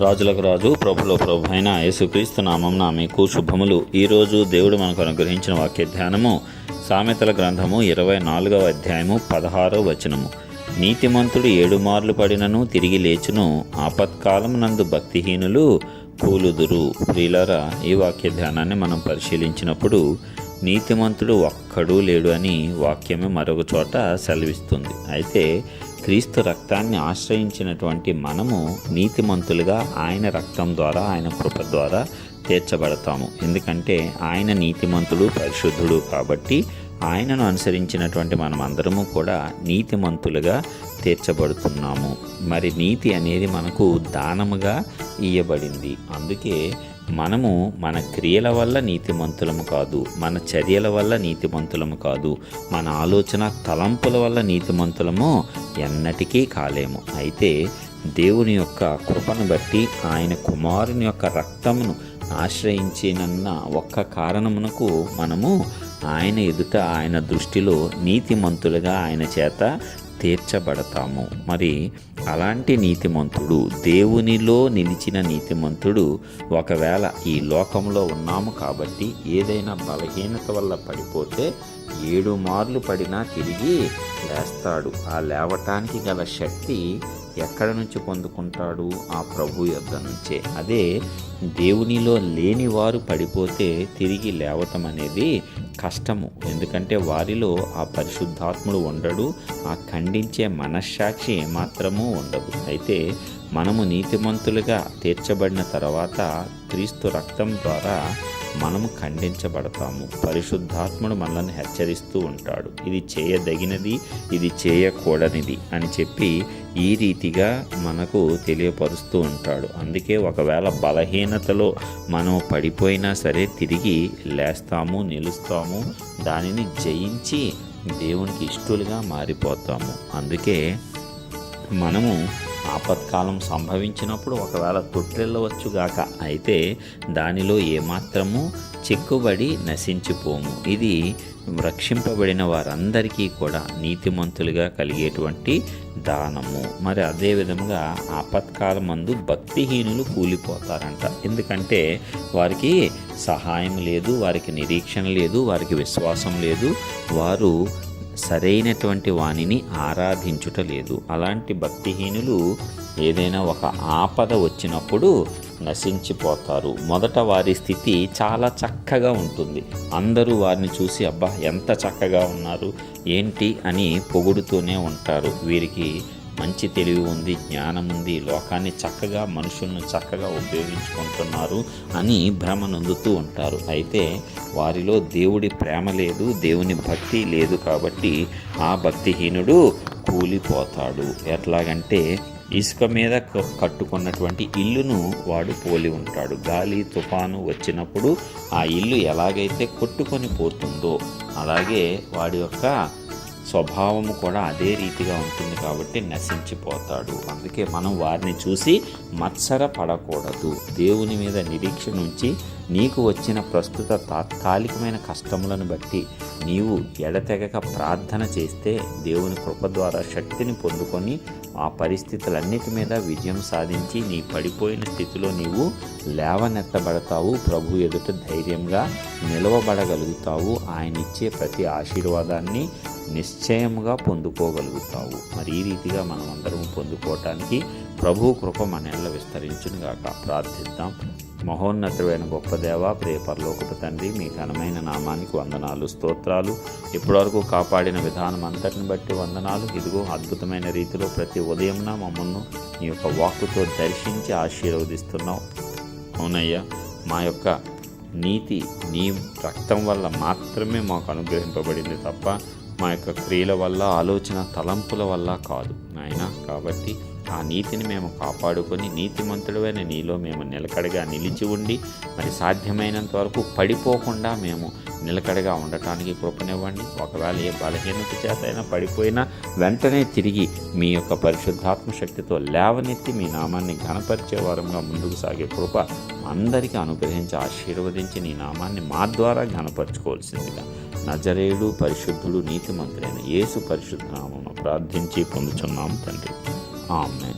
రాజులకు రాజు ప్రభులో ప్రభు అయిన యేసుక్రీస్తు నామం మీకు శుభములు. ఈరోజు దేవుడు మనకు అనుగ్రహించిన వాక్య ధ్యానము సామెతల గ్రంథము ఇరవై నాలుగవ అధ్యాయము పదహారవ వచనము. నీతిమంతుడు ఏడు మార్లు పడినను తిరిగి లేచును ఆపత్కాలం నందు భక్తిహీనులు కూలుదురు. ప్రియులరా ఈ వాక్య ధ్యానాన్ని మనం పరిశీలించినప్పుడు నీతిమంతుడు ఒక్కడూ లేడు అని వాక్యమే మరొక చోట సెలవిస్తుంది. అయితే క్రీస్తు రక్తాన్ని ఆశ్రయించినటువంటి మనము నీతిమంతులుగా ఆయన రక్తం ద్వారా ఆయన కృప ద్వారా తీర్చబడతాము. ఎందుకంటే ఆయన నీతిమంతుడు పరిశుద్ధుడు కాబట్టి ఆయనను అనుసరించినటువంటి మనం అందరము కూడా నీతిమంతులుగా తీర్చబడుతున్నాము. మరి నీతి అనేది మనకు దానముగా ఇయ్యబడింది. అందుకే మనము మన క్రియల వల్ల నీతిమంతులము కాదు మన చర్యల వల్ల నీతిమంతులము కాదు మన ఆలోచన తలంపుల వల్ల నీతిమంతులము ఎన్నటికీ కాలేము. అయితే దేవుని యొక్క కృపను బట్టి ఆయన కుమారుని యొక్క రక్తమును ఆశ్రయించినన్న ఒక్క కారణమునకు మనము ఆయన ఎదుట ఆయన దృష్టిలో నీతిమంతులుగా ఆయన చేత తీర్చబడతాము. మరి అలాంటి నీతిమంతుడు దేవునిలో నిలిచిన నీతిమంతుడు ఒకవేళ ఈ లోకంలో ఉన్నాము కాబట్టి ఏదైనా బలహీనత వల్ల పడిపోతే ఏడు మార్లు పడినా తిరిగి లేస్తాడు. ఆ లేవటానికి గల శక్తి ఎక్కడ నుంచి పొందుకుంటాడు? ఆ ప్రభు యొక్క నుంచే. అదే దేవునిలో లేని వారు పడిపోతే తిరిగి లేవటం అనేది కష్టము. ఎందుకంటే వారిలో ఆ పరిశుద్ధాత్ముడు ఉండడు. ఆ ఖండించే మనశ్శాక్షి ఏమాత్రమూ ఉండదు. అయితే మనము నీతిమంతులుగా తీర్చబడిన తర్వాత క్రీస్తు రక్తం ద్వారా మనము ఖండించబడతాము. పరిశుద్ధాత్ముడు మనల్ని హెచ్చరిస్తూ ఉంటాడు. ఇది చేయదగినది ఇది చేయకూడనిది అని చెప్పి ఈ రీతిగా మనకు తెలియపరుస్తూ ఉంటాడు. అందుకే ఒకవేళ బలహీనతలో మనం పడిపోయినా సరే తిరిగి లేస్తాము నిలుస్తాము. దానిని జయించి దేవునికి ఇష్టలుగా మారిపోతాము. అందుకే మనము ఆపత్కాలం సంభవించినప్పుడు ఒకవేళ తొట్టిల్లవచ్చుగాక అయితే దానిలో ఏమాత్రము చిక్కుబడి నశించిపోము. ఇది రక్షింపబడిన వారందరికీ కూడా నీతిమంతులుగా కలిగేటువంటి దానము. మరి అదే విధముగా ఆపత్కాలం మందు భక్తిహీనులు కూలిపోతారంట. ఎందుకంటే వారికి సహాయం లేదు వారికి నిరీక్షణ లేదు వారికి విశ్వాసం లేదు. వారు సరైనటువంటి వాణిని ఆరాధించుట లేదు. అలాంటి భక్తిహీనులు ఏదైనా ఒక ఆపద వచ్చినప్పుడు నశించిపోతారు. మొదట వారి స్థితి చాలా చక్కగా ఉంటుంది. అందరూ వారిని చూసి అబ్బా ఎంత చక్కగా ఉన్నారు ఏంటి? అని పొగుడుతూనే ఉంటారు. వీరికి మంచి తెలివి ఉంది జ్ఞానం ఉంది లోకాన్ని చక్కగా మనుషులను చక్కగా ఉపయోగించుకుంటున్నారు అని భ్రమ నొందుతూ ఉంటారు. అయితే వారిలో దేవుడి ప్రేమ లేదు దేవుని భక్తి లేదు కాబట్టి ఆ భక్తిహీనుడు కూలిపోతాడు. ఎట్లాగంటే ఇసుక మీద కట్టుకున్నటువంటి ఇల్లును వాడు పోలి ఉంటాడు. గాలి తుఫాను వచ్చినప్పుడు ఆ ఇల్లు ఎలాగైతే కొట్టుకొని పోతుందో అలాగే వాడి యొక్క స్వభావము కూడా అదే రీతిగా ఉంటుంది కాబట్టి నశించిపోతాడు. అందుకే మనం వారిని చూసి మత్సర పడకూడదు. దేవుని మీద నిరీక్ష నుంచి నీకు వచ్చిన ప్రస్తుత తాత్కాలికమైన కష్టములను బట్టి నీవు ఎడతెగక ప్రార్థన చేస్తే దేవుని కృప ద్వారా శక్తిని పొందుకొని ఆ పరిస్థితులన్నిటి మీద విజయం సాధించి నీ పడిపోయిన స్థితిలో నీవు లేవనెత్తబడతావు. ప్రభు ఎదుట ధైర్యంగా నిలవబడగలుగుతావు. ఆయన ఇచ్చే ప్రతి ఆశీర్వాదాన్ని నిశ్చయముగా పొందుకోగలుగుతావు. మరి ఈ రీతిగా మనం అందరం పొందుకోవటానికి ప్రభు కృప మన ఎల్ల విస్తరించునుగాక. ప్రార్థిద్దాం. మహోన్నతమైన గొప్ప దేవ ప్రియ పరలోకపు తండ్రి మీ ఘనమైన నామానికి వందనాలు స్తోత్రాలు. ఇప్పటివరకు కాపాడిన విధానం అంతటిని బట్టి వందనాలు. ఇదిగో అద్భుతమైన రీతిలో ప్రతి ఉదయంన మమ్మల్ని నీ యొక్క వాక్కుతో దర్శించి ఆశీర్వదిస్తున్నావు. అవునయ్యా మా యొక్క నీతి నీ రక్తం వల్ల మాత్రమే మాకు అనుగ్రహింపబడింది తప్ప మా యొక్క క్రియల వల్ల ఆలోచన తలంపుల వల్ల కాదు నాయన. కాబట్టి ఆ నీతిని మేము కాపాడుకొని నీతిమంతుడైన నీలో మేము నిలకడగా నిలిచి ఉండి మరి సాధ్యమైనంత వరకు పడిపోకుండా మేము నిలకడగా ఉండటానికి కృపనివ్వండి. ఒకవేళ ఏ బలహీనత చేత అయినా పడిపోయినా వెంటనే తిరిగి మీ యొక్క పరిశుద్ధాత్మ శక్తితో లేవనెత్తి మీ నామాన్ని ఘనపరిచే వారంగా ముందుకు సాగే కృప అందరికీ అనుగ్రహించి ఆశీర్వదించి నీ నామాన్ని మా ద్వారా ఘనపరచుకోవాల్సిందిగా నజరేయుడు పరిశుద్ధుడు నీతిమంతుడైన యేసు పరిశుద్ధ ప్రార్థించి పొందుచున్నాం తండ్రి. ఆమె